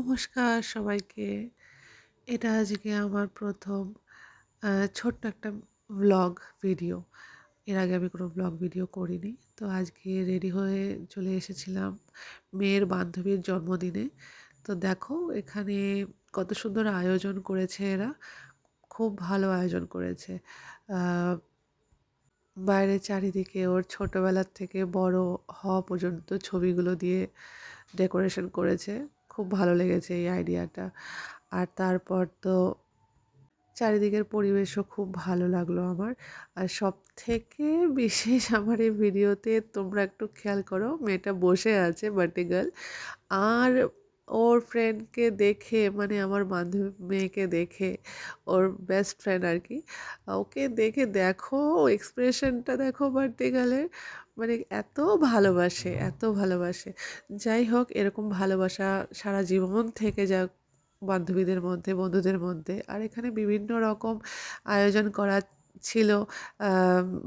নমস্কার সবাইকে। এটা আজকে আমার প্রথম ছোট্ট একটা ব্লগ ভিডিও এর আগে আমি কোনো ব্লগ ভিডিও করিনি। তো আজকে রেডি হয়ে চলে এসেছিলাম মেয়ের বান্ধবীর জন্মদিনে। তো দেখো, এখানে কত সুন্দর আয়োজন করেছে এরা। খুব ভালো আয়োজন করেছে। বাইরে চারিদিকে ওর ছোটোবেলার থেকে বড় হওয়া পর্যন্ত ছবিগুলো দিয়ে ডেকোরেশন করেছে। খুব ভালো লেগেছে এই আইডিয়াটা। আর তারপর তো চারিদিকের পরিবেশও খুব ভালো লাগল আমার। আর সব থেকে বিশেষ আমার এই ভিডিওতে তোমরা একটু খেয়াল করো, মেয়েটা বসে আছে গার্ল আর ওর ফ্রেন্ডকে দেখে মানে আমার বান্ধবী মেয়েকে দেখে, ওর বেস্ট ফ্রেন্ড আর কি ওকে দেখে দেখো এক্সপ্রেশনটা দেখো বার্থডে গার্লের মানে এত ভালোবাসে এত ভালোবাসে। যাই হোক, এরকম ভালোবাসা সারা জীবন থেকে যাক বান্ধবীদের মধ্যে, বন্ধুদের মধ্যে। আর এখানে বিভিন্ন রকম আয়োজন করা ছিল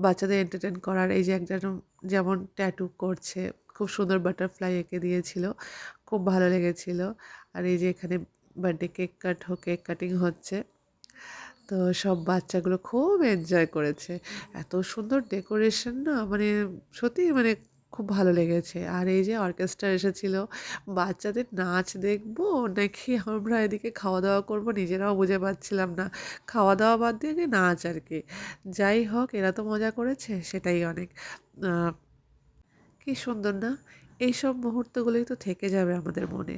বাচ্চাদের এন্টারটেন করার। এই যে একজন যেমন ট্যাটু করছে, খুব সুন্দর বাটারফ্লাই এঁকে দিয়েছিল। খুব ভালো লেগেছিল। আর এই যে এখানে বার্থডে কেক কাট হোক কেক কাটিং হচ্ছে। তো সব বাচ্চাগুলো খুব এনজয় করেছে। এত সুন্দর ডেকোরেশন না মানে সত্যি মানে খুব ভালো লেগেছে। আর এই যে অর্কেস্ট্রা এসেছিল, বাচ্চাদের নাচ দেখব নাকি আমরা এদিকে খাওয়া দাওয়া করব? নিজেরাও বুঝে পাচ্ছিলাম না। খাওয়া দাওয়া বাদ দিয়ে নাচ আর কি। যাই হোক, এরা তো মজা করেছে, সেটাই অনেক। কি সুন্দর না? এইসব মুহূর্তগুলোই তো থেকে যাবে আমাদের মনে,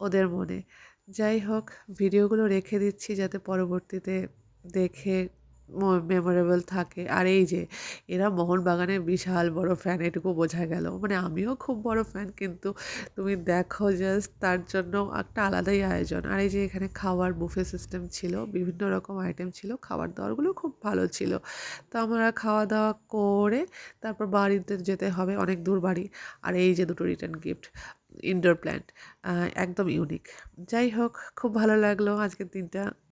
ওদের মনে। যাই হোক, ভিডিওগুলো রেখে দিচ্ছি যাতে পরবর্তীতে দেখে মেমোরেবল থাকে। আর এই যে, এরা মোহনবাগানের বিশাল বড় ফ্যান এটুকু বোঝা গেল। মানে আমিও খুব বড় ফ্যান কিন্তু তুমি দেখো জাস্ট তার জন্য একটা আলাদাই আয়োজন। আর এই যে, এখানে খাওয়ার বুফে সিস্টেম ছিল, বিভিন্ন রকম আইটেম ছিল, খাবার দাবারগুলো খুব ভালো ছিল। তো আমরা খাওয়া দাওয়া করে তারপর বাড়িতে যেতে হবে, অনেক দূর বাড়ি। আর এই যে, দুটো রিটার্ন গিফট ইনডোর প্ল্যান্ট একদম ইউনিক যাই হোক, খুব ভালো লাগল আজকের দিনটা।